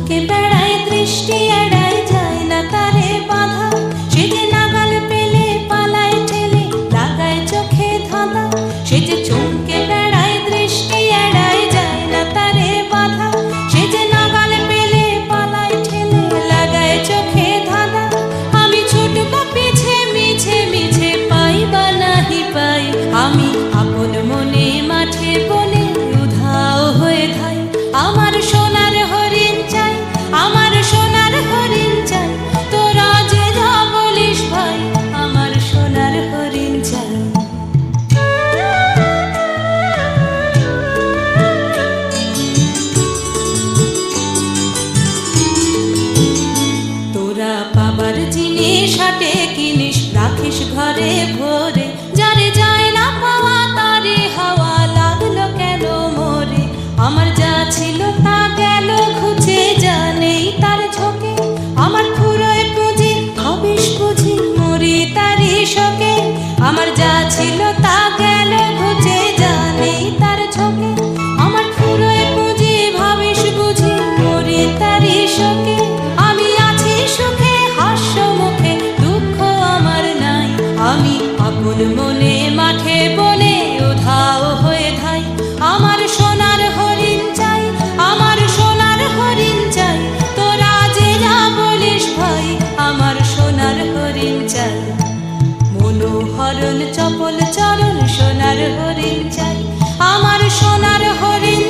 চমকে বেড়ায় দৃষ্টি এড়ায় যায় না তারে বাধা। হাটে কিনিস রাখিস ঘরে ভরে। যারে যায় না পাওয়া, তারে হাওয়া লাগল কেন মরে? আমার যা ছিল তা গেল জানেই তার ঝোঁকে। আমার ফুরোয় পুঁজি হবিস পুঁজি, মরি তারি শোকে। আমার যা ছিল আপন মনে মাঠে বনে উধাও হয়ে ধাই। আমার সোনার হরিণ চাই, আমার সোনার হরিণ চাই। তোরা যে না বলিস ভাই, আমার সোনার হরিণ চাই। মনোহরণ, চপল চরণ, সোনার হরিণ চাই। আমার সোনার হরিণ